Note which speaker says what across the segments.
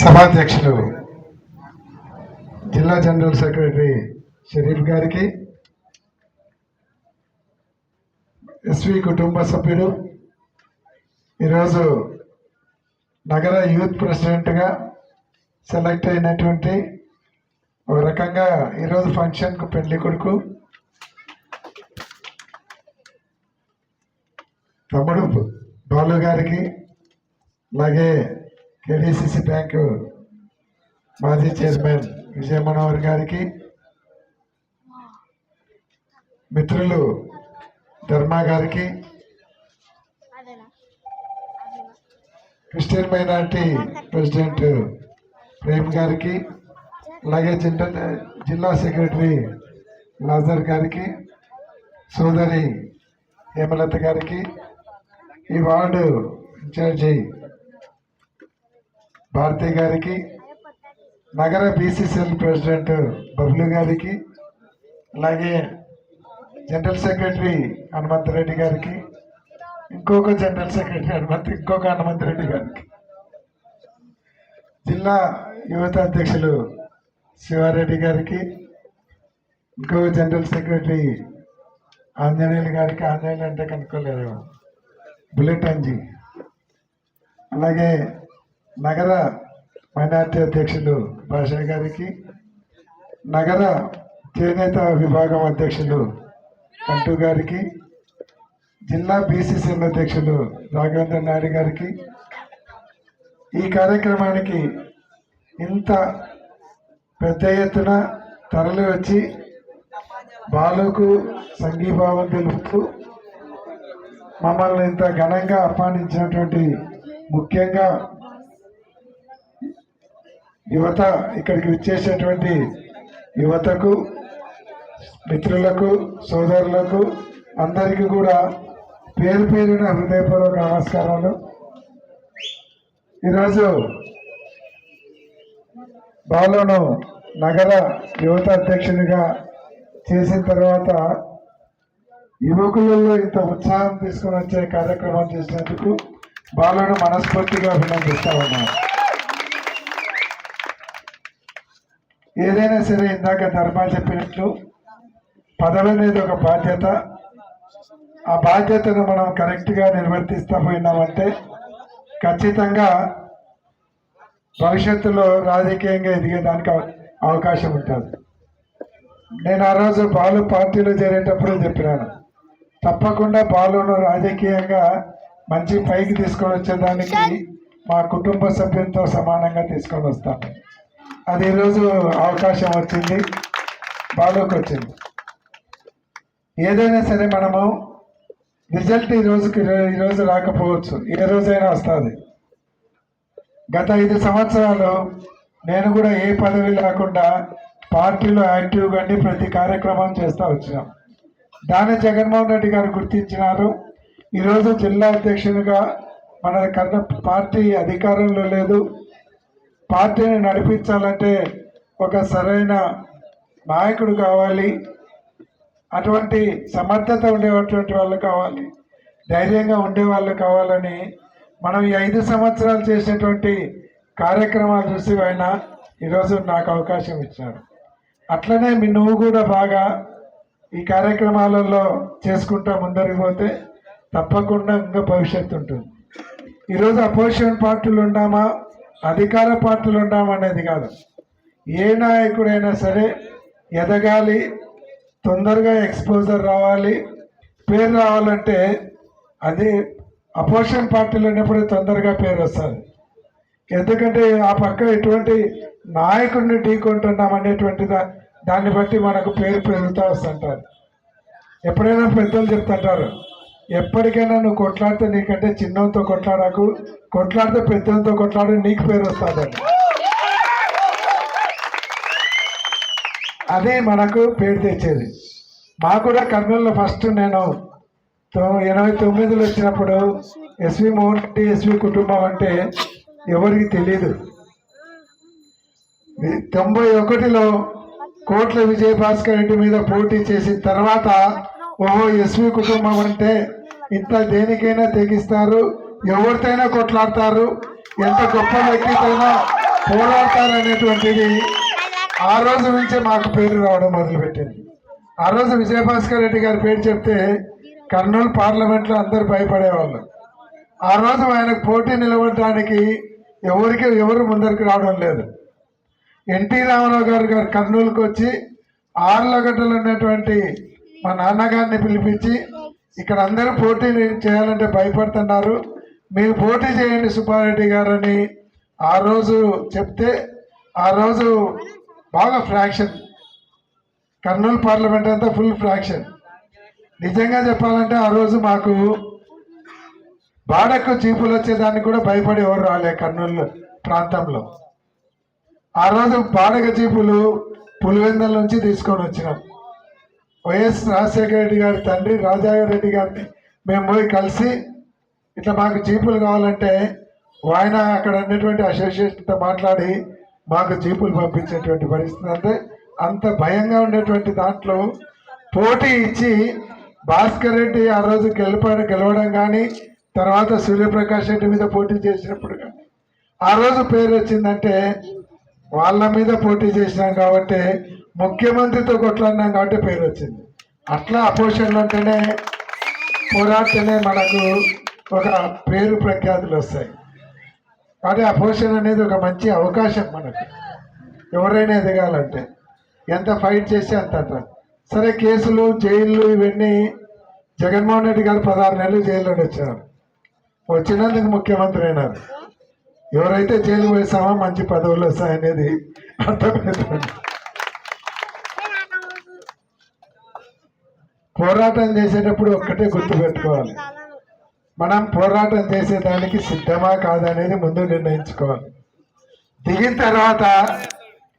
Speaker 1: సభాధ్యక్షులు జిల్లా general secretary Sharif గారికి ఎస్వి కుటుంబ సభ్యులు ఈరోజు నగర యూత్ ప్రెసిడెంట్గా సెలెక్ట్ అయినటువంటి ఒక రకంగా ఈరోజు ఫంక్షన్కు పెళ్ళి కొడుకు తమ్ముడు బాలు గారికి అలాగే K D C C bank మాజీ చైర్మన్ విజయ మనోహర్ గారికి మిత్రులు ధర్మా గారికి క్రిస్టియన్ మైనార్టీ ప్రెసిడెంట్ ప్రేమ్ గారికి అలాగే జనరల్ జిల్లా సెక్రటరీ లాజర్ గారికి సోదరి హేమలత గారికి ఈ వార్డు ఇన్ఛార్జి భారతి గారికి నగర బీసీసీఎల్ ప్రెసిడెంట్ బబ్లు గారికి అలాగే జనరల్ సెక్రటరీ హనుమంతరెడ్డి గారికి ఇంకొక జనరల్ సెక్రటరీ హనుమంత్ ఇంకొక హనుమంతరెడ్డి గారికి. జిల్లా యువత అధ్యక్షులు శివారెడ్డి గారికి ఇంకొక జనరల్ సెక్రటరీ ఆంజనేయులు గారికి ఆంజనేయులు అంటే కనుక్కోలేరు. బుల్లెట్ అంజీ. అలాగే నగర మైనార్టీ అధ్యక్షులు భాషా గారికి నగర చేనేత విభాగం అధ్యక్షులు కంటూ గారికి జిల్లా బీసీసీఎల్ అధ్యక్షులు రాఘవేంద్ర నాయుడు గారికి ఈ కార్యక్రమానికి ఇంత పెద్ద ఎత్తున తరలి వచ్చి బాలుకు సంఘీభావం తెలుపుతూ మమ్మల్ని ఇంత ఘనంగా ఆహ్వానించినటువంటి ముఖ్యంగా యువత ఇక్కడికి విచ్చేసినటువంటి యువతకు మిత్రులకు సోదరులకు అందరికీ కూడా పేరు పేరున హృదయపూర్వక నమస్కారాలు. ఈరోజు బాలోను నగర యువత అధ్యక్షునిగా చేసిన తర్వాత యువకులలో ఇంత ఉత్సాహం తీసుకుని వచ్చే కార్యక్రమం చేసినందుకు బాలను మనస్ఫూర్తిగా అభినందిస్తా ఉన్నాను ఏదైనా సరే ఇందాక ధర్మ చెప్పినట్లు పదవి అనేది ఒక బాధ్యత. ఆ బాధ్యతను మనం కరెక్ట్గా నిర్వర్తిస్తూ పోయినామంటే ఖచ్చితంగా భవిష్యత్తులో రాజకీయంగా ఎదిగేదానికి అవకాశం ఉంటుంది. నేను ఆ రోజు బాలు పార్టీలో చేరేటప్పుడు చెప్పినాను. తప్పకుండా బాలును రాజకీయంగా మంచి పైకి తీసుకొని వచ్చేదానికి మా కుటుంబ సభ్యులతో సమానంగా తీసుకొని వస్తాను. అది ఈరోజు అవకాశం వచ్చింది. బాలోకి వచ్చింది. ఏదైనా సరే మనము రిజల్ట్ ఈ రోజుకి ఈ రోజు రాకపోవచ్చు. ఏ రోజైనా వస్తుంది. గత ఐదు సంవత్సరాలు నేను కూడా ఏ పదవి లేకుండా పార్టీలో యాక్టివ్గా ఉండి ప్రతి కార్యక్రమం చేస్తూ వచ్చినాం. దాన్ని జగన్మోహన్ రెడ్డి గారు గుర్తించినారు. ఈరోజు జిల్లా అధ్యక్షునిగా మన కన్న పార్టీ అధికారంలో లేదు. పార్టీని నడిపించాలంటే ఒక సరైన నాయకుడు కావాలి. అటువంటి సమర్థత ఉండేటువంటి వాళ్ళు కావాలి. ధైర్యంగా ఉండే వాళ్ళు కావాలని మనం ఈ ఐదు సంవత్సరాలు చేసేటువంటి కార్యక్రమాలు చూసి ఆయన ఈరోజు నాకు అవకాశం ఇచ్చాడు అట్లనే మీ నువ్వు కూడా బాగా ఈ కార్యక్రమాలలో చేసుకుంటా ముందరికి పోతే తప్పకుండా ఇంకా భవిష్యత్తు ఉంటుంది. ఈరోజు అపోజిషన్ పార్టీలు ఉన్నామా? అధికార పార్టీలు ఉన్నామా కాదు. ఏ నాయకుడైనా సరే ఎదగాలి తొందరగా ఎక్స్పోజర్ రావాలి పేరు రావాలంటే అది అపోజిషన్ పార్టీలు ఉన్నప్పుడు తొందరగా పేరు వస్తుంది. ఎందుకంటే ఆ పక్క ఎటువంటి నాయకుడిని ఢీకొంటున్నాం అనేటువంటి దా దాన్ని బట్టి మనకు పేరు పెరుగుతూ వస్తుంటారు. ఎప్పుడైనా పెద్దలు చెప్తుంటారు ఎప్పటికైనా నువ్వు కొట్లాడితే నీకంటే చిన్నతో కొట్లాడకు. కొట్లాడితే పెద్దలతో కొట్లాడు నీకు పేరు వస్తుందండి. అదే మనకు పేరు తెచ్చేది. మాకు కూడా కర్నూలులో ఫస్ట్ నేను ఎనభై తొమ్మిదిలో వచ్చినప్పుడు ఎస్వి మోహన్ రెడ్డి ఎస్వి కుటుంబం అంటే ఎవరికి తెలియదు తొంభై ఒకటిలో కోట్ల విజయభాస్కర్ రెడ్డి మీద పోటీ చేసిన తర్వాత ఓహో ఎస్వి కుటుంబం అంటే ఇంత దేనికైనా తెగిస్తారు. ఎవరితోనైనా కొట్లాడతారు. ఎంత గొప్ప వ్యక్తితోనో పోరాడతారనేటువంటిది ఆ రోజు నుంచే మాకు పేరు రావడం మొదలుపెట్టింది. ఆ రోజు విజయభాస్కర్ రెడ్డి గారి పేరు చెప్తే కర్నూలు పార్లమెంట్లో అందరు భయపడేవాళ్ళు. ఆ రోజు ఆయనకు పోటీ నిలబడటానికి ఎవరికి ఎవరు ముందరికి రావడం లేదు. ఎన్టీ రామారావు గారు గారు కర్నూలుకు వచ్చి ఆర్లగడ్డలు ఉన్నటువంటి మా నాన్నగారిని పిలిపించి ఇక్కడ అందరూ పోటీ చేయాలంటే భయపడుతున్నారు. మీరు పోటీ చేయండి సుబ్బారెడ్డి గారని ఆ రోజు చెప్తే ఆ రోజు బాగా ఫ్రాక్షన్ కర్నూలు పార్లమెంట్ అంతా ఫుల్ ఫ్రాక్షన్ నిజంగా చెప్పాలంటే ఆ రోజు మాకు బాడకు జీపులు వచ్చేదానికి కూడా భయపడి ఎవరు రాలే కర్నూలు ప్రాంతంలో. ఆ రోజు బాడక జీపులు పులివెందల నుంచి తీసుకొని వచ్చినాం. వైఎస్ రాజశేఖర రెడ్డి గారి తండ్రి రాజాగర్ రెడ్డి గారిని మేము పోయి కలిసి ఇట్లా మాకు జీపులు కావాలంటే ఆయన అక్కడ ఉన్నటువంటి అసోసియేషన్తో మాట్లాడి మాకు జీపులు పంపించేటువంటి పరిస్థితి అంటే అంత భయంగా ఉండేటువంటి దాంట్లో పోటీ ఇచ్చి భాస్కర్ రెడ్డి ఆ రోజు గెలిపాడు గెలవడం కానీ తర్వాత సూర్యప్రకాష్ రెడ్డి మీద పోటీ చేసినప్పుడు కానీ. ఆ రోజు పేరు వచ్చిందంటే వాళ్ళ మీద పోటీ చేసినాం కాబట్టి ముఖ్యమంత్రితో కొట్లాడినాం కాబట్టి పేరు వచ్చింది. అట్లా అపోజిషన్లు ఉంటేనే పోరాడితేనే మనకు ఒక పేరు ప్రఖ్యాతులు వస్తాయి. కాబట్టి అపోజిషన్ అనేది ఒక మంచి అవకాశం మనకు. ఎవరైనా ఎదగాలంటే ఎంత ఫైట్ చేస్తే అంత అంత. సరే కేసులు జైళ్ళు ఇవన్నీ జగన్మోహన్ రెడ్డి గారు పదహారు నెలలు జైల్లో వచ్చారు. వచ్చినందుకు ముఖ్యమంత్రి అయినారు. ఎవరైతే జైలు వేసామో మంచి పదవులు వస్తాయనేది అర్థమవుతుంది. పోరాటం చేసేటప్పుడు ఒక్కటే గుర్తుపెట్టుకోవాలి మనం పోరాటం చేసేదానికి సిద్ధమా కాదనేది ముందు నిర్ణయించుకోవాలి. దిగిన తర్వాత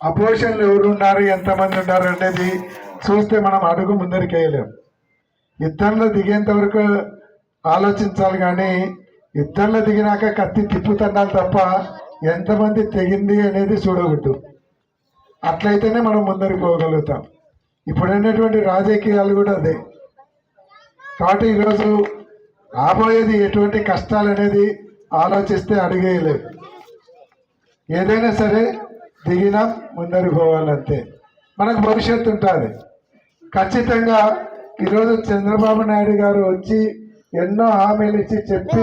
Speaker 1: అపోజిషన్లు ఎవరు ఉన్నారు ఎంతమంది ఉన్నారు అనేది చూస్తే మనం అడుగు ముందరికి వేయలేం. యుద్ధంలో దిగేంత వరకు ఆలోచించాలి కానీ యుద్ధంలో దిగినాక కత్తి తిప్పుతున్నాను తప్ప ఎంతమంది తెగింది అనేది చూడవద్దు అట్లయితేనే మనం ముందరికి పోగలుగుతాం. ఇప్పుడు ఉన్నటువంటి రాజకీయాలు కూడా అదే. కాబట్టి ఈరోజు రాబోయేది ఎటువంటి కష్టాలు అనేది ఆలోచిస్తే అడిగేయలేదు ఏదైనా సరే దిగినా ముందరికి పోవాలంతే. మనకు భవిష్యత్తు ఉంటుంది. ఖచ్చితంగా ఈరోజు చంద్రబాబు నాయుడు గారు వచ్చి ఎన్నో హామీలు ఇచ్చి చెప్పి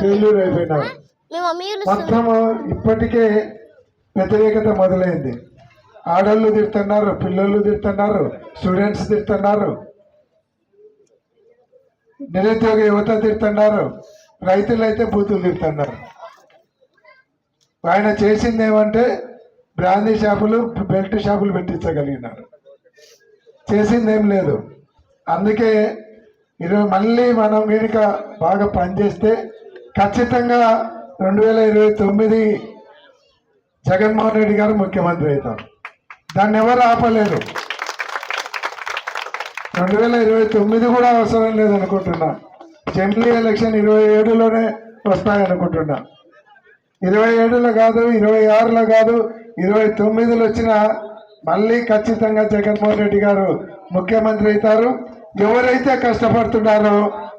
Speaker 1: ఫెయిల్యూర్ అయిపోయినారు మొత్తము ఇప్పటికే వ్యతిరేకత మొదలైంది. ఆడళ్ళు తిడుతున్నారు పిల్లలు తిడుతున్నారు స్టూడెంట్స్ తిడుతున్నారు. నిరుద్యోగ యువత తిడుతున్నారు రైతులు అయితే బూతులు తిడుతున్నారు. ఆయన చేసింది ఏమంటే బ్రాందీ షాపులు బెల్ట్ షాపులు పెట్టించగలిగినారు. చేసింది ఏం లేదు. అందుకే ఈరోజు మళ్ళీ మనం కనుక బాగా పనిచేస్తే ఖచ్చితంగా రెండు వేల ఇరవై తొమ్మిది జగన్మోహన్ రెడ్డి గారు ముఖ్యమంత్రి అవుతారు. దాన్ని ఎవరు ఆపలేరు? రెండు వేల ఇరవై తొమ్మిది కూడా అవసరం లేదనుకుంటున్నా. జనరల్ ఎలక్షన్ ఇరవై ఏడులోనే వస్తాయనుకుంటున్నా. ఇరవై ఏడులో కాదు ఇరవై ఆరులో కాదు ఇరవై తొమ్మిదిలో వచ్చిన మళ్ళీ ఖచ్చితంగా జగన్మోహన్ రెడ్డి గారు ముఖ్యమంత్రి అవుతారు. ఎవరైతే కష్టపడుతున్నారో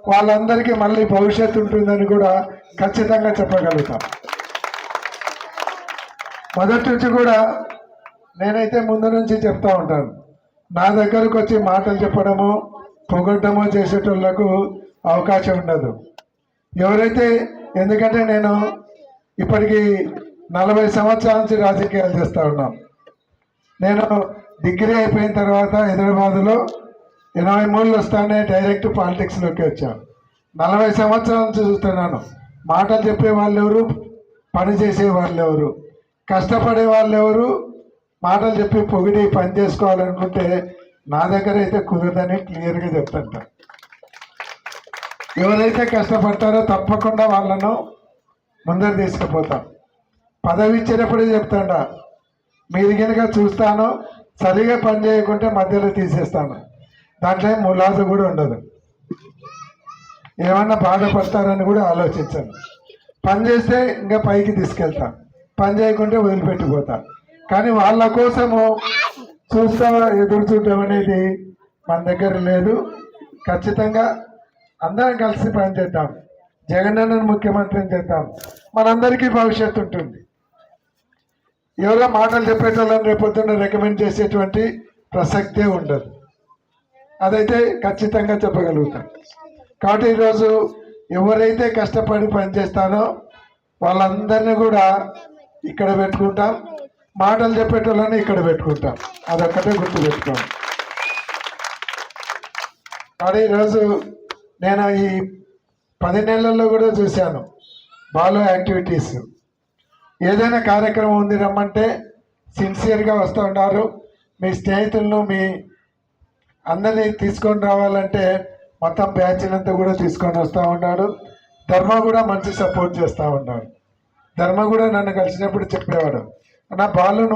Speaker 1: వాళ్ళందరికీ మళ్ళీ భవిష్యత్తు ఉంటుందని కూడా ఖచ్చితంగా చెప్పగలుగుతాం. మొదటి నుంచి కూడా నేనైతే ముందు నుంచి చెప్తా ఉంటాను. నా దగ్గరకు వచ్చి మాటలు చెప్పడము పొగడ్డము చేసేటోళ్ళకు అవకాశం ఉండదు. ఎవరైతే ఎందుకంటే నేను ఇప్పటికి నలభై సంవత్సరాల నుంచి రాజకీయాలు చేస్తూ ఉన్నాం. నేను డిగ్రీ అయిపోయిన తర్వాత హైదరాబాద్లో ఎనభై మూడులో వస్తానే డైరెక్ట్ పాలిటిక్స్లోకి వచ్చాను నలభై సంవత్సరాల నుంచి చూస్తున్నాను. మాటలు చెప్పే వాళ్ళు ఎవరు పని చేసే వాళ్ళు ఎవరు కష్టపడే వాళ్ళు ఎవరు మాటలు చెప్పి పొగిడి పని చేసుకోవాలనుకుంటే నా దగ్గర అయితే కుదరదని క్లియర్గా చెప్తాను ఎవరైతే కష్టపడతారో తప్పకుండా వాళ్ళను ముందరు తీసుకుపోతాం. పదవి ఇచ్చేటప్పుడే చెప్తాడా మీరు కనుక చూస్తాను సరిగా పని చేయకుంటే మధ్యలో తీసేస్తాను. దాంట్లో ఏం ములాజు కూడా ఉండదు. ఏమన్నా బాధపడతారని కూడా ఆలోచించాను. పని చేస్తే ఇంకా పైకి తీసుకెళ్తాం పని చేయకుంటే వదిలిపెట్టిపోతాను కానీ వాళ్ళ కోసము చూస్తా ఎదురు చూడటం అనేది మన దగ్గర లేదు. ఖచ్చితంగా అందరం కలిసి పనిచేద్దాం. జగనన్నను ముఖ్యమంత్రిని చేద్దాం. మనందరికీ భవిష్యత్తు ఉంటుంది. ఎవరో మాటలు చెప్పేటోళ్ళని రేపొద్దున రికమెండ్ చేసేటువంటి ప్రసక్తే ఉండదు. అదైతే ఖచ్చితంగా చెప్పగలుగుతాం. కాబట్టి ఈరోజు ఎవరైతే కష్టపడి పనిచేస్తానో వాళ్ళందరినీ కూడా ఇక్కడ పెట్టుకుంటాం. మాటలు చెప్పేటోళ్ళని ఇక్కడ పెట్టుకుంటాం. అదొక్కటే గుర్తు పెట్టుకోండి. కానీ ఈరోజు నేను ఈ పది నెలల్లో కూడా చూశాను బాలో యాక్టివిటీస్. ఏదైనా కార్యక్రమం ఉంది రమ్మంటే సిన్సియర్గా వస్తూ ఉన్నారు. మీ స్నేహితులను మీ అందరినీ తీసుకొని రావాలంటే మొత్తం బ్యాచ్లంతా కూడా తీసుకొని వస్తూ ఉన్నాడు ధర్మ కూడా మంచి సపోర్ట్ చేస్తూ ఉన్నాడు ధర్మ కూడా నన్ను కలిసినప్పుడు చెప్పేవాడు. నా బాలను